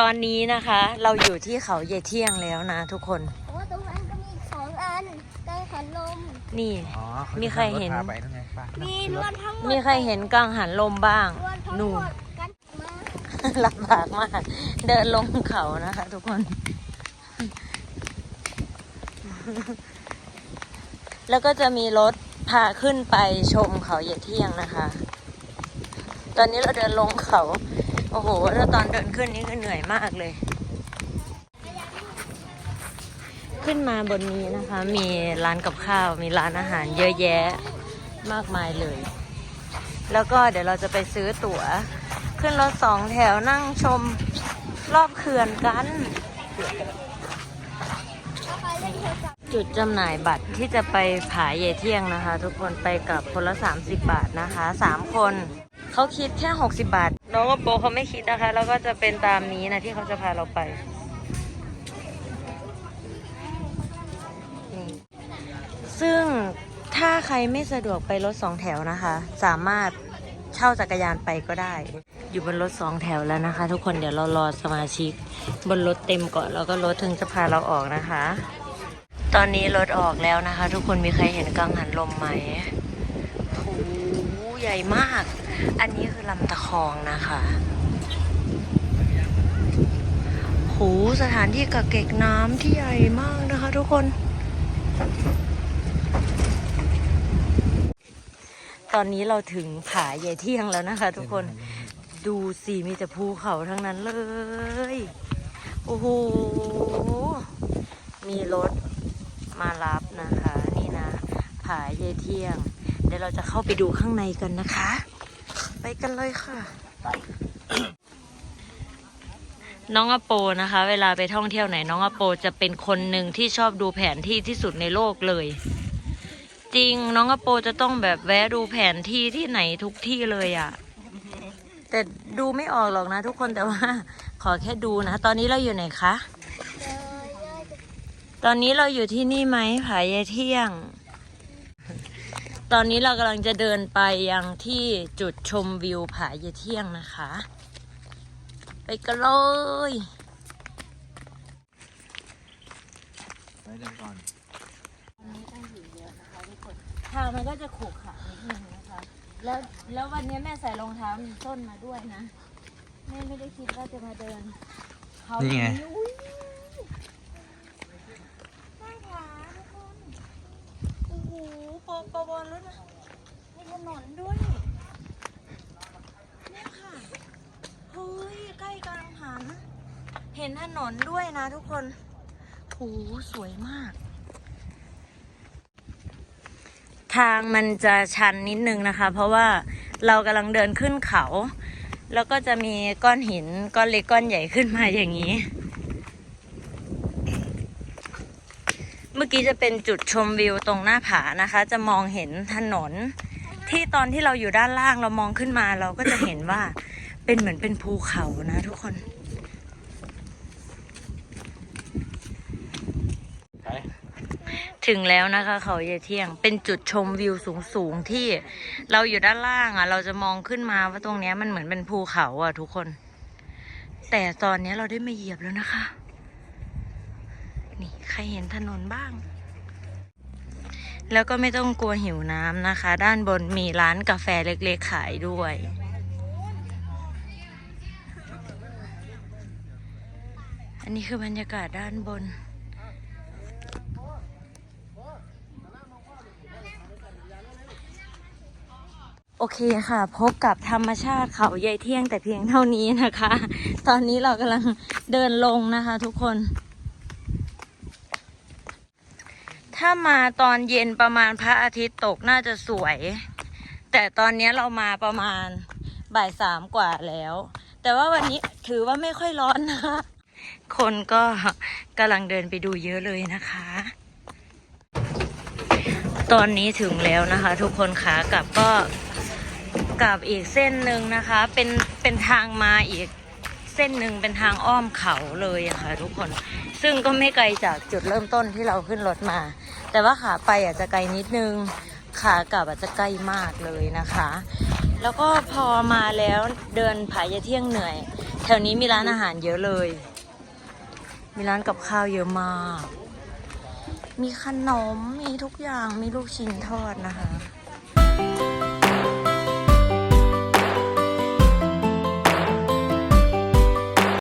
ตอนนี้นะคะ เราอยู่ที่เขาเยเที่ยงแล้วนะทุกคนเพราะว่าตรงนั้นก็มีสองอันกังหันลม นี่ อ๋อเขามีจะใครขับถเห็นพาไปนั่นไงป้ามีนวลทั้งหมดมีใครเห็นกังหันลมบ้าง นวลทั้งนู่หมน ด กันมาลำบากมาก เดินลงเขานะคะ ทุกคน แล้วก็จะมีรถพาขึ้นไปชมเขาเยเที่ยงนะคะ ตอนนี้เราเดินลงเขาโอ้โหแล้วตอนเดินขึ้นนี่คือเหนื่อยมากเลย ขึ้นมาบนนี้นะคะ มีร้านกับข้าว มีร้านอาหารเยอะแยะมากมายเลย แล้วก็เดี๋ยวเราจะไปซื้อตั๋ว ขึ้นรถสองแถวนั่งชมรอบเขื่อนกัน จุดจำหน่ายบัตรที่จะไปผาเยเที่ยงนะคะ ทุกคนไปกับคนละ 30 บาทนะคะสามคน เขาคิดแค่ 60 บาท น้องกระโปรงเขาไม่คิดนะคะ แล้วก็จะเป็นตามนี้นะที่เขาจะพาเราไปนี่ซึ่งถ้าใครไม่สะดวกไปรถสองแถวนะคะ สามารถเช่าจักรยานไปก็ได้ อยู่บนรถสองแถวแล้วนะคะ ทุกคนเดี๋ยวเรารอสมาชิก บนรถเต็มก่อนแล้วก็รถถึงจะพาเราออกนะคะ ตอนนี้รถออกแล้วนะคะ ทุกคนมีใครเห็นกังหันลมไหมโอ้โหให ญ่มาก อันนี้คือลำตะคองนะคะโหสถานที่กักเก็บน้ำที่ใหญ่มากนะคะทุกคน ตอนนี้เราถึงผาใหญ่เที่ยงแล้วนะคะ ทุกคน ดูสิมีแต่ภูเขาทั้งนั้นเลย โอ้โห มีรถมารับนะคะ ผาเยเที่ยง เดี๋ยวเราจะเข้าไปดูข้างในกันนะคะ ไปกันเลยค่ะ น้องอโปนะคะ เวลาไปท่องเที่ยวไหน น้องอโปจะเป็นคนหนึ่งที่ชอบดูแผนที่ที่สุดในโลกเลย จริงน้องอโปจะต้องแบบแวะดูแผนที่ที่ไหนทุกที่เลยอะ่ะแต่ดูไม่ออกหรอกนะทุกคนแต่ว่า ขอแค่ดูนะ ตอนนี้เราอยู่ไหนคะ ตอนนี้เราอยู่ที่นี่ไหมผายายเที่ยง ตอนนี้เรากำลังจะเดินไปยังที่จุดชมวิวผายายเที่ยงนะคะ ไปกันเลยไปเดินก่อนทางมันก็จะขรุขระนิดนึงนะคะ แล้วแล้ววันนี้แม่ใส่รองเท้ามีส้นมาด้วยนะ แม่ไม่ได้คิดว่าจะมาเดินเขานี่ไง อุ๊ยน่าผาทุกคน โอ้โหโปโป บอลแล้วนะมีถนนด้วยเนี่ยค่ะเฮ้ยใกล้กลางหัน เห็นถนนด้วยนะทุกคนโหสวยมาก ทางมันจะชันนิดนึงนะคะ เพราะว่าเรากำลังเดินขึ้นเขา แล้วก็จะมีก้อนหินก้อนเล็กก้อนใหญ่ขึ้นมาอย่างนี้ เมื่ อกี้จะเป็นจุดชมวิวตรงหน้าผานะคะ จะมองเห็นถนน ที่ตอนที่เราอยู่ด้านล่างเรามองขึ้นมาเราก็จะเห็นว่าเป็นเหมือนเป็นภูเขานะทุกคนถึงแล้วนะคะ เขาเยเที่ยงเป็นจุดชมวิวสูงๆที่เราอยู่ด้านล่างอะ เราจะมองขึ้นมาว่าตรงเนี้ยมันเหมือนเป็นภูเขาอะทุกคน แต่ตอนนี้เราได้มาเหยียบแล้วนะคะ รเห็นถนนบ้าง แล้วก็ไม่ต้องกลัวหิวน้ำนะคะ ด้านบนมีร้านกาแฟเล็กๆขายด้วย อันนี้คือบรรยากาศด้านบนโอเคค่ะ พบกับธรรมชาติเขาใยเที่ยงแต่เพียงเท่านี้นะคะ ตอนนี้เรากำลังเดินลงนะคะทุกคน ถ้ามาตอนเย็นประมาณพระอาทิตย์ตกน่าจะสวย แต่ตอนนี้เรามาประมาณบ่ายสามกว่าแล้ว แต่ว่าวันนี้ถือว่าไม่ค่อยร้อนนะคะ คนก็กำลังเดินไปดูเยอะเลยนะคะ ตอนนี้ถึงแล้วนะคะ ทุกคนขากลับก็กลับอีกเส้นหนึ่งนะคะ เป็นเป็นทางมาอีก เส้นหนึ่งเป็นทางอ้อมเขาเลยอะค่ะ ทุกคน ซึ่งก็ไม่ไกลจากจุดเริ่มต้นที่เราขึ้นรถมา แต่ว่าขาไปอาจจะไกลนิดนึง ขากลับอาจจะใกล้มากเลยนะคะ แล้วก็พอมาแล้วเดินผายะเที่ยงเหนื่อย แถวนี้มีร้านอาหารเยอะเลย มีร้านกับข้าวเยอะมาก มีขนม มีทุกอย่าง มีลูกชิ้นทอดนะคะ